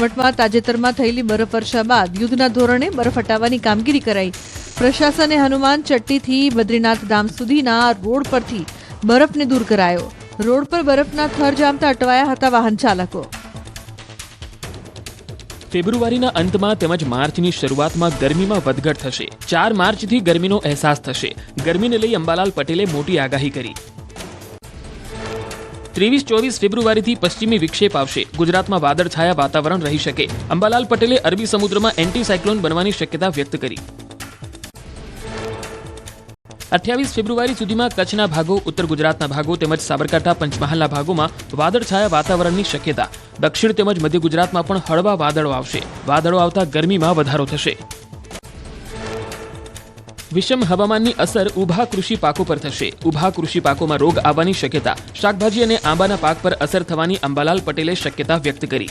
મઠમાં તાજેતરમાં થયેલી બરફવર્ષા બાદ યુદ્ધના ધોરણે બરફ હટાવવાની કામગીરી કરાઈ. પ્રશાસને હનુમાન ચટ્ટીથી બદ્રીનાથ ધામ સુધીના રોડ પરથી બરફને દૂર કરાયો. રોડ પર બરફના થર જામતા અટવાયા હતા વાહન ચાલકો. ફેબ્રુઆરીના અંતમાં તેમજ માર્ચની શરૂઆતમાં ગરમીમાં વધઘટ થશે. ચાર માર્ચથી ગરમીનો અહેસાસ થશે. ગરમીને લઈ અંબાલાલ પટેલે મોટી આગાહી કરી. ત્રેવીસ ચોવીસ ફેબ્રુઆરીથી પશ્ચિમી વિક્ષેપ આવશે. ગુજરાતમાં વાદળછાયા વાતાવરણ રહી શકે. અંબાલાલ પટેલે અરબી સમુદ્રમાં એન્ટીસાયક્લોન બનવાની શક્યતા વ્યક્ત કરી. અઠ્યાવીસ ફેબ્રુઆરી સુધીમાં કચ્છના ભાગો, ઉત્તર ગુજરાતના ભાગો તેમજ સાબરકાંઠા પંચમહાલના ભાગોમાં વાદળછાયા વાતાવરણની શક્યતા. દક્ષિણ તેમજ મધ્ય ગુજરાતમાં પણ હળવા વાદળો આવશે. વાદળો આવતા ગરમીમાં વધારો થશે. વિષમ હવામાનની અસર ઊભા કૃષિ પાકો પર થશે. ઊભા કૃષિ પાકોમાં રોગ આવવાની શક્યતા. શાકભાજી અને આંબાના પાક પર અસર થવાની અંબાલાલ પટેલે શક્યતા વ્યક્ત કરી.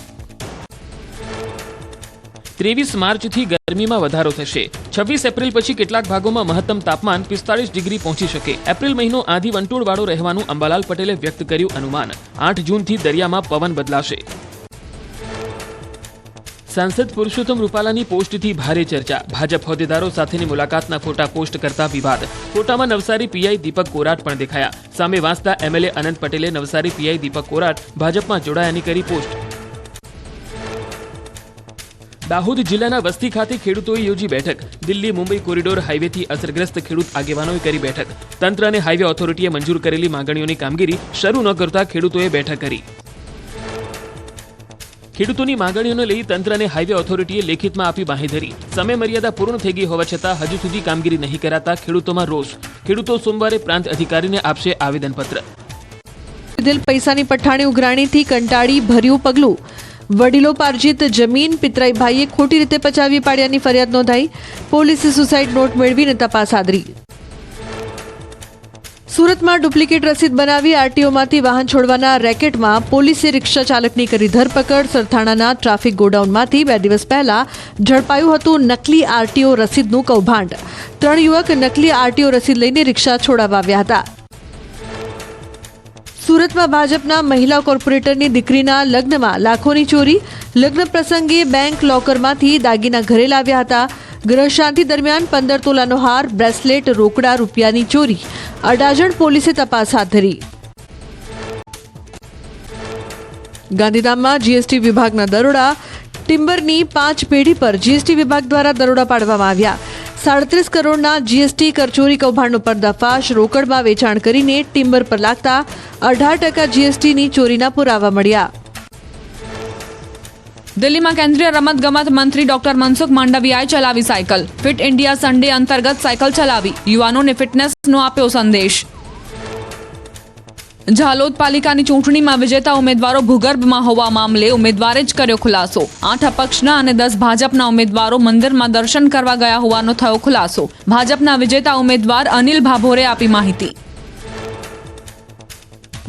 ત્રેવીસ માર્ચથી ગરમીમાં વધારો થશે. છવ્વીસ એપ્રિલ પછી કેટલાક ભાગોમાં મહત્તમ તાપમાન પિસ્તાળીસ ડિગ્રી પહોંચી શકે. એપ્રિલ મહિનો આધી વંટોળવાળો રહેવાનું અંબાલાલ પટેલે વ્યક્ત કર્યું અનુમાન. આઠ જૂનથી દરિયામાં પવન બદલાશે. સાંસદ પુરુષોત્તમ રૂપાલાની પોસ્ટથી ભારે ચર્ચા. ભાજપ હોદ્દેદારો સાથેની મુલાકાતના ફોટા પોસ્ટ કરતા વિવાદ. ફોટામાં નવસારી પીઆઈ દીપક કોરાટ પણ દેખાયા. સામે વાંચતા એમએલએ અનંત પટેલે નવસારી પીઆઈ દીપક કોરાટ ભાજપમાં જોડાયાની કરી પોસ્ટ. દાહોદ જિલ્લાના વસ્તી ખાતે ખેડૂતોએ યોજી બેઠક. દિલ્હી મુંબઈ કોરિડોર હાઈવેથી અસરગ્રસ્ત ખેડૂત આગેવાનોએ કરી બેઠક. તંત્ર અને હાઈવે ઓથોરિટીએ મંજૂર કરેલી માંગણીઓની કામગીરી શરૂ ન કરતા ખેડૂતોએ બેઠક કરી. ખેડૂતોની માંગણીઓને લઈ તંત્રને હાઈવે ઓથોરિટીએ લેખિતમાં આપી બાંહેધરી. સમય મર્યાદા પૂર્ણ થઈ ગઈ હોવા છતાં હજુ સુધી કામગીરી નહીં કરાતા ખેડૂતોમાં રોષ. ખેડૂતો સોમવારે પ્રાંત અધિકારીને આપશે આવેદનપત્ર. દિલ પૈસાની પઠાણી ઉઘરાણીથી કંટાળી ભર્યું પગલું. વડીલો પાર્જિત જમીન પિતરાઈભાઈએ ખોટી રીતે પચાવી પાડ્યાની ફરિયાદ નોંધાઈ. પોલીસે સુસાઇડ નોટ મેળવીને તપાસ આદરી. સુરતમાં ડુપ્લિકેટ રસીદ બનાવી આરટીઓમાંથી વાહન છોડવાના રેકેટમાં પોલીસે રિક્ષા ચાલકની કરી ધરપકડ. સરથાણાના ટ્રાફિક ગોડાઉનમાંથી બે દિવસ પહેલા ઝડપાયું હતું નકલી આરટીઓ રસીદનું કૌભાંડ. ત્રણ યુવક નકલી આરટીઓ રસીદ લઈને રિક્ષા છોડાવવા આવ્યા હતા. સુરતમાં ભાજપના મહિલા કોર્પોરેટરની દીકરીના લગ્નમાં લાખોની ચોરી. લગ્ન પ્રસંગે બેંક લોકરમાંથી દાગીના ઘરે લાવ્યા હતા. ગ્રહ શાંતિ દરમિયાન પંદર તોલાનો હાર, બ્રેસલેટ, રોકડા, રૂપિયાની ચોરી. અડાજણ પોલીસે તપાસ હાથ ધરી. ગાંધીધામમાં જીએસટી વિભાગના દરોડા ટિમ્બરની પાંચ પેઢી પર જીએસટી વિભાગ દ્વારા દરોડા પાડવામાં આવ્યા. સાડત્રીસ કરોડના જીએસટી કરચોરી કૌભાંડનો પર્દાફાશ, રોકડમાં વેચાણ કરીને ટિમ્બર પર લાગતા અઢાર ટકા જીએસટીની ચોરીના પુરાવા મળ્યા. દિલ્હીમાં કેન્દ્રીય રમતગમત મંત્રી ડોક્ટર મનસુખ માંડવિયાએ ચલાવી સાયકલ. ફિટ ઇન્ડિયા સન્ડે અંતર્ગત સાયકલ ચલાવી. યુવાનોને ફિટનેસનો આપ્યો સંદેશ. ઝાલોદ પાલિકાની ચૂંટણીમાં વિજેતા ઉમેદવારો ભૂગર્ભમાં હોવા મામલે ઉમેદવારે જ કર્યો ખુલાસો. આઠ અપક્ષના અને દસ ભાજપના ઉમેદવારો મંદિરમાં દર્શન કરવા ગયા હોવાનો થયો ખુલાસો. ભાજપના વિજેતા ઉમેદવાર અનિલ ભાભોરે આપી માહિતી.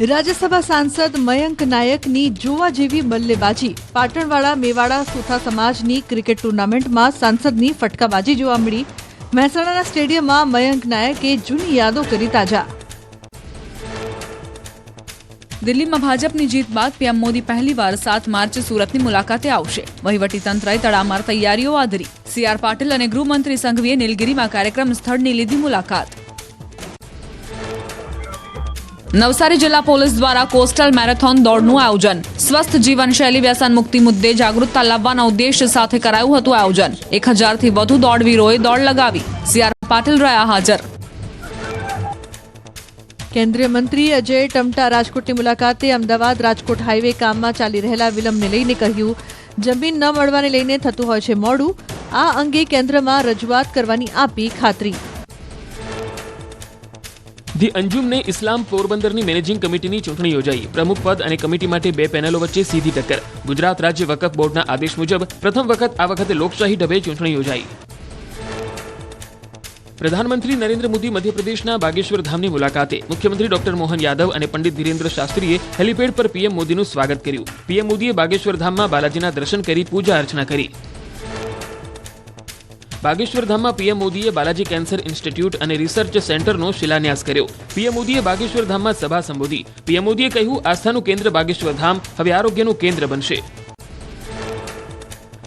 રાજ્યસભા સાંસદ મયંક નાયકની જોવા જેવી બલ્લેબાજી. પાટણવાળા મેવાડા સુથા સમાજની ક્રિકેટ ટુર્નામેન્ટમાં સાંસદની ફટકાબાજી જોવા મળી. મહેસાણાના સ્ટેડિયમમાં મયંક નાયકે જૂની યાદો કરી તાજા. દિલ્હીમાં ભાજપની જીત બાદ પીએમ મોદી પહેલીવાર સાત માર્ચે સુરતની મુલાકાતે આવશે. વહીવટીતંત્રએ તડામાર તૈયારીઓ આદરી. સીઆર પાટીલ અને ગૃહમંત્રી સંઘવીએ નીલગીરીમાં કાર્યક્રમ સ્થળની લીધી મુલાકાત. નવસારી જિલ્લા પોલીસ દ્વારા કોસ્ટલ મેરેથોન દોડનું આયોજન. સ્વસ્થ જીવનશૈલી વ્યસન મુક્તિ મુદ્દે જાગૃતતા લાવવાના ઉદ્દેશ સાથે કરાયું હતું આયોજન. એક હજારથી વધુ દોડવીરોએ દોડ લગાવી. સીઆર પાટીલ રહ્યા હાજર. કેન્દ્રીય મંત્રી અજય ટમટા રાજકોટની મુલાકાતે અમદાવાદ રાજકોટ હાઈવે કામમાં ચાલી રહેલા વિલંબને લઈને કહ્યું, જમીન ન મળવાને લઈને થતું હોય છે મોડું. આ અંગે કેન્દ્રમાં રજૂઆત કરવાની આપી ખાતરી. ધી અંજુમને ઇસ્લામ પોરબંદરની મેનેજિંગ કમિટીની ચૂંટણી યોજાઈ. પ્રમુખ પદ અને કમિટી માટે બે પેનલો વચ્ચે સીધી ટક્કર. ગુજરાત રાજ્ય વકફ બોર્ડના આદેશ મુજબ પ્રથમ વખત આ વખતે લોકશાહી ઢબે ચૂંટણી યોજાઈ. પ્રધાનમંત્રી નરેન્દ્ર મોદી મધ્યપ્રદેશના બાગેશ્વર ધામની મુલાકાતે મુખ્યમંત્રી ડોક્ટર મોહન યાદવ અને પંડિત ધીરેન્દ્ર શાસ્ત્રીએ હેલીપેડ પર પીએમ મોદીનું સ્વાગત કર્યું. પીએમ મોદીએ બાગેશ્વર ધામમાં બાલાજીના દર્શન કરી પૂજા અર્ચના કરી. બાગેશ્વર ધામમાં પીએમ મોદીએ બાલાજી કેન્સર ઇન્સ્ટિટ્યૂટ અને રિસર્ચ સેન્ટરનો શિલાન્યાસ કર્યો. પીએમ મોદીએ બાગેશ્વર ધામમાં સભા સંબોધી. પીએમ મોદીએ કહ્યું, આસ્થાનું કેન્દ્ર બાગેશ્વર ધામ હવે આરોગ્યનું કેન્દ્ર બનશે.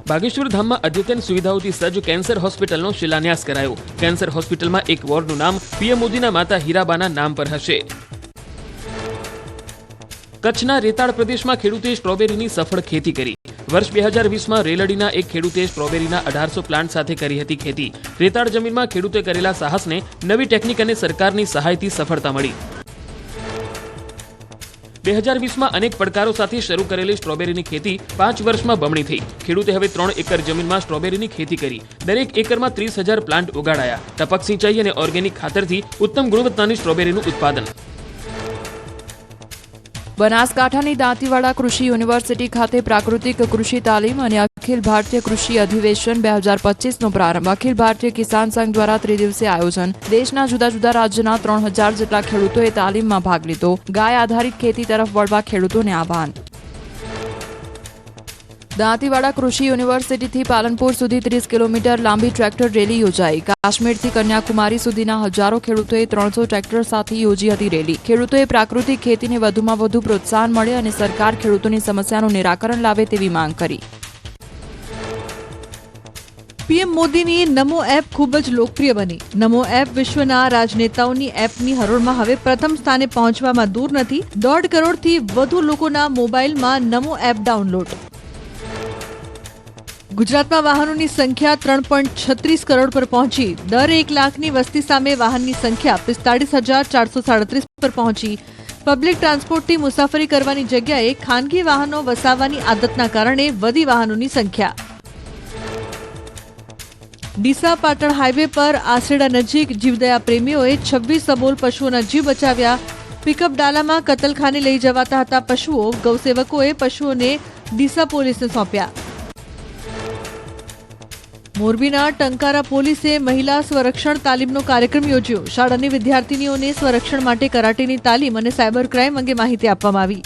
બાગેશ્વર ધામમાં અદ્યતન સુવિધાઓથી સજ્જ કેન્સર હોસ્પિટલનો શિલાન્યાસ કરાયો. કેન્સર હોસ્પિટલમાં એક વોર્ડનું નામ પીએમ મોદીના માતા હીરાબાના નામ પર હશે. કચ્છના રેતાળ પ્રદેશમાં ખેડૂતે સ્ટ્રોબેરીની સફળ ખેતી કરી. વર્ષ બે હજાર વીસમાં રેલડીના એક ખેડૂતે સ્ટ્રોબેરીના અઢારસો પ્લાન્ટ સાથે કરી હતી ખેતી. રેતાળ જમીનમાં ખેડૂતે કરેલા સાહસને નવી ટેકનિક અને સરકારની સહાયથી સફળતા મળી. બે હજાર વીસમાં અનેક પડકારો સાથે શરૂ કરેલી સ્ટ્રોબેરીની ખેતી પાંચ વર્ષમાં બમણી થઈ. ખેડૂતે હવે ત્રણ એકર જમીનમાં સ્ટ્રોબેરીની ખેતી કરી. દરેક એકરમાં ત્રીસ હજાર પ્લાન્ટ ઉગાડાયા. ટપક સિંચાઈ અને ઓર્ગેનિક ખાતરથી ઉત્તમ ગુણવત્તાની સ્ટ્રોબેરીનું ઉત્પાદન. બનાસકાંઠાની દાંતીવાડા કૃષિ યુનિવર્સિટી ખાતે પ્રાકૃતિક કૃષિ તાલીમ અને અખિલ ભારતીય કૃષિ અધિવેશન બે હજાર પચીસનો પ્રારંભ. અખિલ ભારતીય કિસાન સંઘ દ્વારા ત્રિદિવસીય આયોજન. દેશના જુદા જુદા રાજ્યના ત્રણ હજાર જેટલા ખેડૂતોએ તાલીમમાં ભાગ લીધો. ગાય આધારિત ખેતી તરફ વળવા ખેડૂતોને આહવાન. દાંતીવાડા કૃષિ યુનિવર્સિટીથી પાલનપુર સુધી ત્રીસ કિલોમીટર લાંબી ટ્રેક્ટર રેલી યોજાઈ. કાશ્મીરથી કન્યાકુમારી સુધીના હજારો ખેડૂતોએ ત્રણસો ટ્રેક્ટર સાથે યોજી હતી રેલી. ખેડૂતોએ પ્રાકૃતિક ખેતીને વધુમાં વધુ પ્રોત્સાહન મળે અને સરકાર ખેડૂતોની સમસ્યાનું નિરાકરણ લાવે તેવી માંગ કરી. પીએમ મોદીની નમો એપ ખૂબ જ લોકપ્રિય બની. નમો એપ વિશ્વના રાજનેતાઓની એપની હરોળમાં હવે પ્રથમ સ્થાને પહોંચવામાં દૂર નથી. દોઢ કરોડથી વધુ લોકોના મોબાઈલમાં નમો એપ ડાઉનલોડ. ગુજરાતમાં વાહનોની સંખ્યા ત્રણ પોઈન્ટ છત્રીસ કરોડ પર પહોંચી. દર એક લાખની વસ્તી સામે વાહનની સંખ્યા પિસ્તાળીસ હજાર ચારસો સાડત્રીસ પર પહોંચી. પબ્લિક ટ્રાન્સપોર્ટથી મુસાફરી કરવાની જગ્યાએ ખાનગી વાહનો વસાવવાની આદતના કારણે વધી વાહનોની સંખ્યા. ડીસા પાટણ હાઈવે પર આસેડા નજીક જીવદયા પ્રેમીઓએ છવ્વીસ અબોલ પશુઓના જીવ બચાવ્યા. પિકઅપ ડાલામાં કતલખાને લઈ જવાતા હતા પશુઓ. ગૌસેવકોએ પશુઓને ડીસા પોલીસને સોંપ્યા. મોરબીના ટંકારા પોલીસે મહિલા સ્વરક્ષણ તાલીમનો કાર્યક્રમ યોજ્યો. શાળાની વિદ્યાર્થીનીઓને સ્વરક્ષણ માટે કરાટેની તાલીમ અને સાયબર ક્રાઇમ અંગે માહિતી આપવામાં આવી.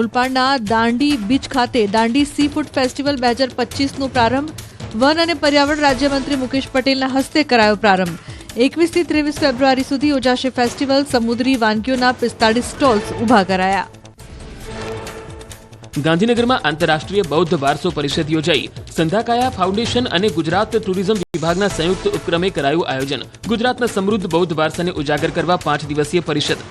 ઓલપાડના દાંડી બીચ ખાતે દાંડી સી ફૂડ ફેસ્ટિવલ બે હજાર પચીસનો પ્રારંભ. વન અને પર્યાવરણ રાજ્યમંત્રી મુકેશ પટેલના હસ્તે કરાયો પ્રારંભ. એકવીસથી ત્રેવીસ ફેબ્રુઆરી સુધી યોજાશે ફેસ્ટિવલ. સમુદ્રી વાનગીઓના પિસ્તાળીસ સ્ટોલ્સ ઊભા કરાયા. ગાંધીનગરમાં આંતરરાષ્ટ્રીય બૌદ્ધ વારસો પરિષદ યોજાઈ. સંધાકાયા ફાઉન્ડેશન અને ગુજરાત ટુરિઝમ વિભાગના સંયુક્ત ઉપક્રમે કરાયું આયોજન. ગુજરાતના સમૃદ્ધ બૌદ્ધ વારસાને ઉજાગર કરવા પાંચ દિવસીય પરિષદ.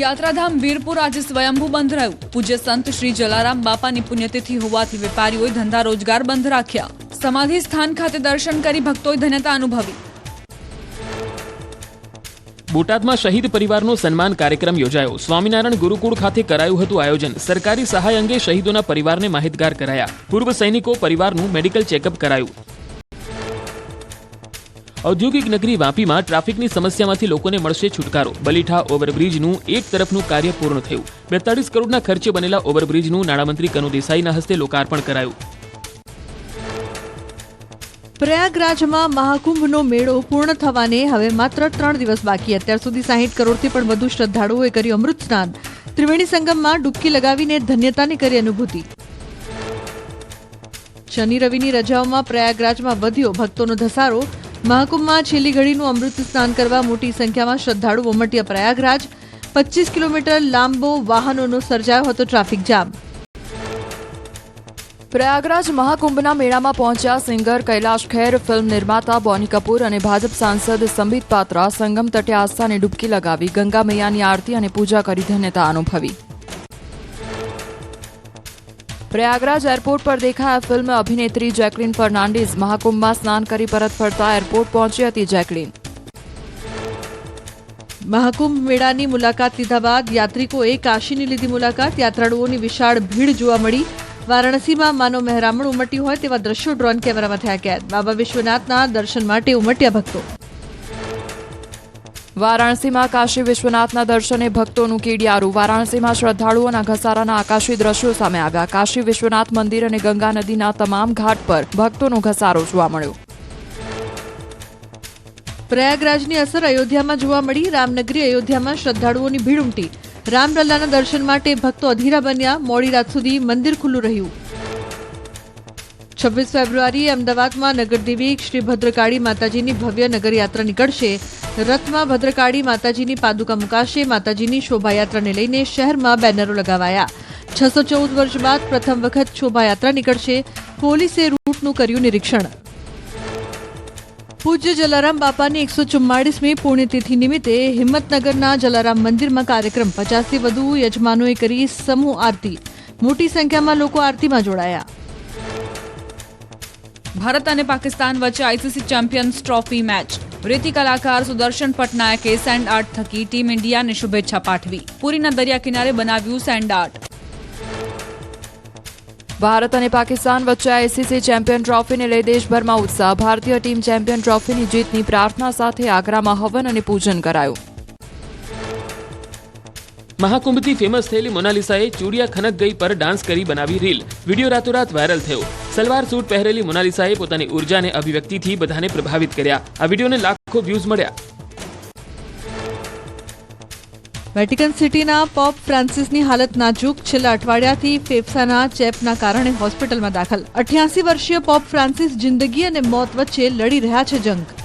યાત્રાધામ વીરપુર આજે સ્વયંભૂ બંધ રહ્યું. પૂજ્ય સંત શ્રી જલારામ બાપાની પુણ્યતિથિ હોવાથી વેપારીઓએ ધંધા રોજગાર બંધ રાખ્યા. સમાધિ સ્થાન ખાતે દર્શન કરી ભક્તોએ ધન્યતા અનુભવી. બોટાદમાં શહીદ પરિવારનો સન્માન કાર્યક્રમ યોજાયો. સ્વામિનારાયણ ગુરુકુળ ખાતે કરાયું હતું આયોજન. સરકારી સહાય અંગે શહીદોના પરિવારને માહિતગાર કરાયા. પૂર્વ સૈનિકો પરિવારનું મેડિકલ ચેકઅપ કરાયું. ઔદ્યોગિક નગરી વાપીમાં ટ્રાફિકની સમસ્યામાંથી લોકોને મળશે છુટકારો. બલીઠા ઓવરબ્રિજનું એક તરફનું કાર્ય પૂર્ણ થયું. બેતાળીસ કરોડના ખર્ચે બનેલા ઓવરબ્રિજનું નાણામંત્રી કનુ દેસાઈના હસ્તે લોકાર્પણ કરાયું. પ્રયાગરાજમાં મહાકુંભનો મેળો પૂર્ણ થવાને હવે માત્ર ત્રણ દિવસ બાકી. અત્યાર સુધી સાહીઠ કરોડથી પણ વધુ શ્રદ્ધાળુઓએ કર્યું અમૃત સ્નાન. ત્રિવેણી સંગમમાં ડૂબકી લગાવીને ધન્યતાની કરી અનુભૂતિ. શનિ રવિની રજાઓમાં પ્રયાગરાજમાં વધ્યો ભક્તોનો ધસારો. મહાકુંભમાં છેલ્લી ઘડીનું અમૃત સ્નાન કરવા મોટી સંખ્યામાં શ્રદ્ધાળુ ઉમટ્યા પ્રયાગરાજ. પચીસ કિલોમીટર લાંબો વાહનોનો સર્જાયો હતો ટ્રાફિક જામ. પ્રયાગરાજ મહાકુંભના મેળામાં પહોંચ્યા સિંગર કૈલાશ ખેર, ફિલ્મ નિર્માતા બોની કપૂર અને ભાજપ સાંસદ સંબિત પાત્રા સંગમ તટે આસ્થાને ડૂબકી લગાવી ગંગા મૈયાની આરતી અને પૂજા કરી ધન્યતા અનુભવી. પ્રયાગરાજ એરપોર્ટ પર દેખાયા ફિલ્મ અભિનેત્રી જેકલિન ફર્નાન્ડીઝ. મહાકુંભમાં સ્નાન કરી પરત ફરતા એરપોર્ટ પહોંચી હતી જેકલિન. મહાકુંભ મેળાની મુલાકાત લીધા બાદ યાત્રિકોએ કાશીની લીધી મુલાકાત. યાત્રાળુઓની વિશાળ ભીડ જોવા મળી. વારાણસીમાં માનવ મહેરામણ ઉમટ્યું હોય તેવા દ્રશ્યો ડ્રોન કેમેરામાં થયા કેદ બાબા વિશ્વનાથના દર્શન માટે ઉમટ્યા ભક્તો. વારાણસીમાં કાશી વિશ્વનાથના દર્શને ભક્તોનું કીડિયારું વારાણસીમાં શ્રદ્ધાળુઓના ઘસારાના આકાશી દ્રશ્યો સામે આવ્યા. કાશી વિશ્વનાથ મંદિર અને ગંગા નદીના તમામ ઘાટ પર ભક્તોનો ઘસારો જોવા મળ્યો. પ્રયાગરાજની અસર અયોધ્યામાં જોવા મળી. રામનગરી અયોધ્યામાં શ્રદ્ધાળુઓની ભીડ ઉમટી. રામલલ્લાના દર્શન માટે ભક્તો અધીરા બન્યા. મોડી રાત સુધી મંદિર ખુલ્લું રહ્યું. છવ્વીસ ફેબ્રુઆરીએ અમદાવાદમાં નગરદેવી શ્રી ભદ્રકાળી માતાજીની ભવ્ય નગરયાત્રા નીકળશે. રથમાં ભદ્રકાળી માતાજીની પાદુકા મુકાશે. માતાજીની શોભાયાત્રાને લઈને શહેરમાં બેનરો લગાવાયા. છસો ચૌદ વર્ષ બાદ પ્રથમ વખત શોભાયાત્રા નીકળશે. પોલીસે રૂટનું કર્યું નિરીક્ષણ. પૂજ્ય જલારામ બાપાની એકસો ચુમ્માળીસમી પુણ્યતિથિ નિમિત્તે હિંમતનગરના જલારામ મંદિરમાં કાર્યક્રમ પચાસથી વધુ યજમાનોએ કરી સમૂહ આરતી. મોટી સંખ્યામાં લોકો આરતીમાં જોડાયા. ભારત અને પાકિસ્તાન વચ્ચે આઈસીસી ચેમ્પિયન્સ ટ્રોફી મેચ. રેતી કલાકાર સુદર્શન પટનાયકે સેન્ડ આર્ટ થકી ટીમ ઇન્ડિયાને શુભેચ્છા પાઠવી. પુરીના દરિયા કિનારે બનાવ્યું સેન્ડ આર્ટ. ભારત અને પાકિસ્તાન વચ્ચે આઈસીસી ચેમ્પિયન ટ્રોફીને લઈ દેશભરમાં ઉત્સાહ. ભારતીય ટીમ ચેમ્પિયન ટ્રોફીની જીતની પ્રાર્થના સાથે આગ્રામાં હવન અને પૂજન કરાયું. મહાકુંભથી ફેમસ થયેલી મોનાલિસાએ ચૂડિયા ખનક ગઈ પર ડાન્સ કરી બનાવી રીલ. વીડિયો રાતોરાત વાયરલ થયો. સલવાર સૂટ પહેરેલી મોનાલિસાએ પોતાની ઉર્જાને અભિવ્યક્તિથી બધાને પ્રભાવિત કર્યા. આ વિડીયોને લાખો વ્યૂઝ મળ્યા. વેટિકન સિટીના પોપ ફ્રાન્સિસની હાલત નાજુક. છેલ્લા અઠવાડિયાથી ફેફસાના ચેપના કારણે હોસ્પિટલમાં દાખલ. અઠ્યાસી વર્ષીય પોપ ફ્રાન્સિસ જિંદગી અને મોત વચ્ચે લડી રહ્યા છે જંગ.